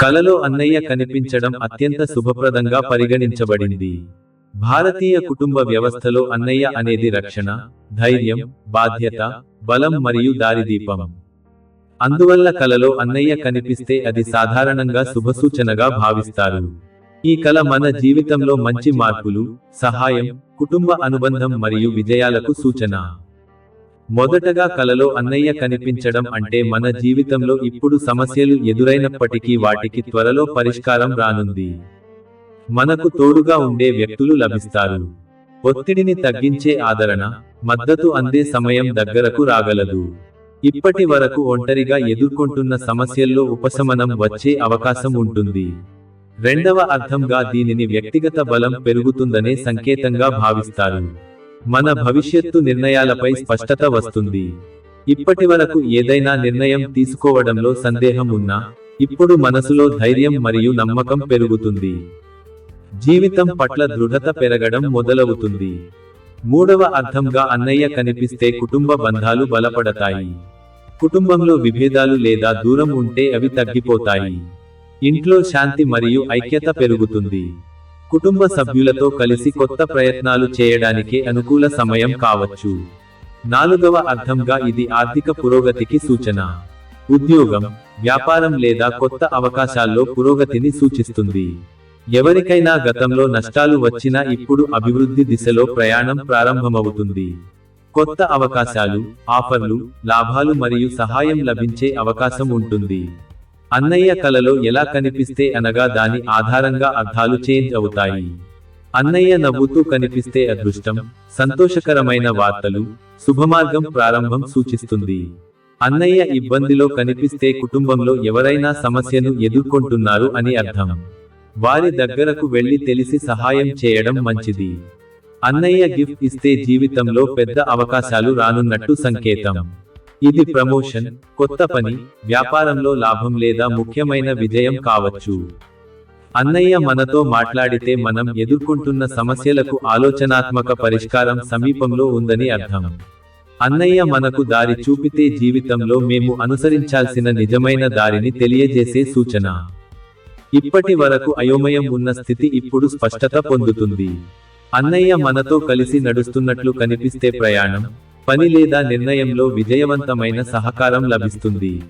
కలలో అన్నయ్య కనిపించడం అత్యంత శుభప్రదంగా పరిగణించబడింది. భారతీయ కుటుంబ వ్యవస్థలో అన్నయ్య అనేది రక్షణ ధైర్యం బాధ్యత బలం మరియు దారిదీపం. అందువల్ల కలలో అన్నయ్య కనిపిస్తే అది సాధారణంగా శుభసూచనగా భావిస్తారు. ఈ కళ మన జీవితంలో మంచి మార్పులు సహాయం కుటుంబ అనుబంధం మరియు విజయాలకు సూచన. మొదటగా కలలో అన్నయ్య కనిపించడం అంటే మన జీవితంలో ఇప్పుడు సమస్యలు ఎదురైనప్పటికీ వాటికి త్వరలో పరిష్కారం రానుంది. మనకు తోడుగా ఉండే వ్యక్తులు లభిస్తారు. ఒత్తిడిని తగ్గించే ఆదరణ మద్దతు అందే సమయం దగ్గరకు రాగలదు. ఇప్పటి వరకు ఒంటరిగా ఎదుర్కొంటున్న సమస్యల్లో ఉపశమనం వచ్చే అవకాశం ఉంటుంది. రెండవ అర్థంగా దీనిని వ్యక్తిగత బలం పెరుగుతుందనే సంకేతంగా భావిస్తారు. మన భవిష్యత్తు నిర్ణయాలపై స్పష్టత వస్తుంది. ఇప్పటి వరకు ఏదైనా నిర్ణయం తీసుకోవడంలో సందేహం ఉన్నా ఇప్పుడు మనసులో ధైర్యం మరియు నమ్మకం పెరుగుతుంది. జీవితం పట్ల దృఢత పెరగడం మొదలవుతుంది. మూడవ అర్థంగా అన్నయ్య కనిపిస్తే కుటుంబ బంధాలు బలపడతాయి. కుటుంబంలో విభేదాలు లేదా దూరం ఉంటే అవి తగ్గిపోతాయి. ఇంట్లో శాంతి మరియు ఐక్యత పెరుగుతుంది. కుటుంబ సభ్యులతో కలిసి కొత్త ప్రయత్నాలు చేయడానికి అనుకూల సమయం కావచ్చు. నాలుగవ అర్థంగా ఇది ఆర్థిక పురోగతికి సూచన. ఉద్యోగం వ్యాపారం లేదా కొత్త అవకాశాల్లో పురోగతిని సూచిస్తుంది. ఎవరికైనా గతంలో నష్టాలు వచ్చినా ఇప్పుడు అభివృద్ధి దిశలో ప్రయాణం ప్రారంభమవుతుంది. కొత్త అవకాశాలు ఆఫర్లు లాభాలు మరియు సహాయం లభించే అవకాశం ఉంటుంది. అన్నయ్య కలలో ఎలా కనిపిస్తే అనగా దాని ఆధారంగా అర్థాలు చేంజ్ అవుతాయి. అన్నయ్య నవ్వుతూ కనిపిస్తే అదృష్టం సంతోషకరమైన వార్తలు శుభమార్గం ప్రారంభం సూచిస్తుంది. అన్నయ్య ఇబ్బందిలో కనిపిస్తే కుటుంబంలో ఎవరైనా సమస్యను ఎదుర్కొంటున్నారు అని అర్థం. వారి దగ్గరకు వెళ్ళి తెలిసి సహాయం చేయడం మంచిది. అన్నయ్య గిఫ్ట్ ఇస్తే జీవితంలో పెద్ద అవకాశాలు రానున్నట్టు సంకేతం. ఇది ప్రమోషన్ కొత్త పని వ్యాపారంలో లాభం లేదా ముఖ్యమైన విజయం కావచ్చు. అన్నయ్య మనతో మాట్లాడితే మనం ఎదుర్కొంటున్న సమస్యలకు ఆలోచనాత్మక పరిష్కారం సమీపంలో ఉందని అర్థం. అన్నయ్య మనకు దారి చూపితే జీవితంలో మేము అనుసరించాల్సిన నిజమైన దారిని తెలియజేసే సూచన. ఇప్పటి వరకు అయోమయం ఉన్న స్థితి ఇప్పుడు స్పష్టత పొందుతుంది. అన్నయ్య మనతో కలిసి నడుస్తున్నట్లు కనిపిస్తే ప్రయాణం పని లేదా నిర్ణయంలో విజయవంతమైన సహకారం లభిస్తుంది.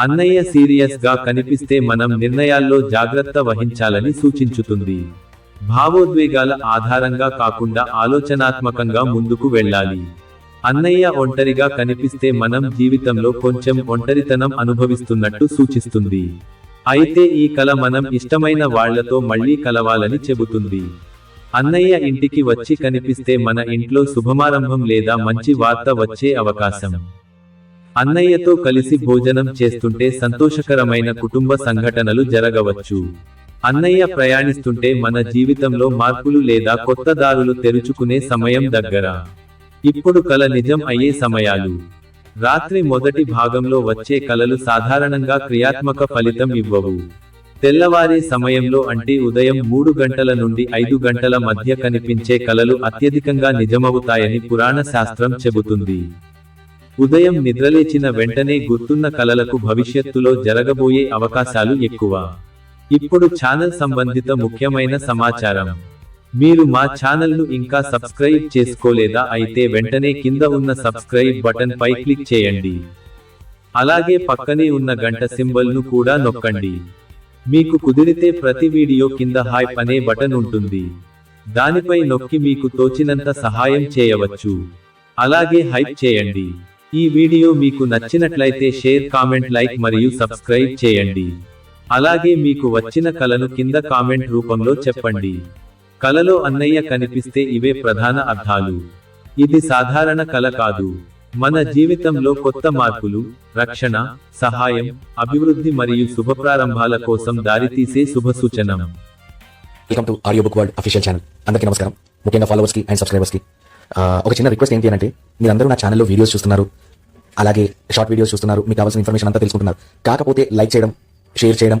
అన్నయ్య సీరియస్గా కనిపిస్తే మనం నిర్ణయాల్లో జాగ్రత్త వహించాలని సూచించుతుంది. భావోద్వేగాల ఆధారంగా కాకుండా ఆలోచనాత్మకంగా ముందుకు వెళ్ళాలి. అన్నయ్య ఒంటరిగా కనిపిస్తే మనం జీవితంలో కొంచెం ఒంటరితనం అనుభవిస్తున్నట్టు సూచిస్తుంది. అయితే ఈ కల మనం ఇష్టమైన వాళ్ళతో మళ్ళీ కలవాలని చెబుతుంది. అన్నయ్య ఇంటికి వచ్చి కనిపిస్తే మన ఇంట్లో శుభమారంభం లేదా మంచి వార్త వచ్చే అవకాశం. అన్నయ్యతో కలిసి భోజనం చేస్తుంటే సంతోషకరమైన కుటుంబ సంఘటనలు జరగవచ్చు. అన్నయ్య ప్రయాణిస్తుంటే మన జీవితంలో మార్పులు లేదా కొత్త దారులు తెరుచుకునే సమయం దగ్గర. ఇప్పుడు కల నిజం అయ్యే సమయాలు. రాత్రి మొదటి భాగంలో వచ్చే కలలు సాధారణంగా క్రియాత్మక ఫలితం ఇవ్వవు. తెల్లవారే సమయంలో అంటే ఉదయం మూడు గంటల నుండి ఐదు గంటల మధ్య కనిపించే కలలు అత్యధికంగా నిజమవుతాయని పురాణ శాస్త్రం చెబుతుంది. ఉదయం నిద్రలేచిన వెంటనే గుర్తున్న కలలకు భవిష్యత్తులో జరగబోయే అవకాశాలు ఎక్కువ. ఇప్పుడు ఛానల్ సంబంధిత ముఖ్యమైన సమాచారం. మీరు మా ఛానల్ను ఇంకా సబ్స్క్రైబ్ చేసుకోలేదా అయితే వెంటనే కింద ఉన్న సబ్స్క్రైబ్ బటన్ పై క్లిక్ చేయండి. అలాగే పక్కనే ఉన్న గంట సింబల్ను కూడా నొక్కండి. మీకు కుదిరితే ప్రతి వీడియో కింద హైప్ అనే బటన్ ఉంటుంది. దానిపై నొక్కి మీకు తోచినంత సహాయం చేయవచ్చు. అలాగే హైప్ చేయండి. ఈ వీడియో మీకు నచ్చినట్లయితే షేర్ కామెంట్ లైక్ మరియు సబ్స్క్రైబ్ చేయండి. అలాగే మీకు వచ్చిన కలను కింద కామెంట్ రూపంలో చెప్పండి. కలలో అన్నయ్య కనిపిస్తే ఇవే ప్రధాన అర్థాలు. ఇది సాధారణ కల కాదు. మన జీవితంలో కొత్త మార్పులు రక్షణ సహాయం అభివృద్ధి మరియు శుభప్రారంభాల కోసం దారితీసే శుభ సూచనం. Welcome to audio book world official channel అందరికీ నమస్కారం. ముఖ్యంగా ఫాలోవర్స్కి అండ్ సబ్స్క్రైబర్స్కి కి. ఒక చిన్న రిక్వెస్ట్ ఏంటి అంటే మీరందరూ నా ఛానల్లో వీడియోస్ చూస్తున్నారు. అలాగే షార్ట్ వీడియోస్ చూస్తున్నారు. మీకు కావాల్సిన ఇన్ఫర్మేషన్ అంతా తెలుసుకుంటున్నారు. కాకపోతే లైక్ చేయడం షేర్ చేయడం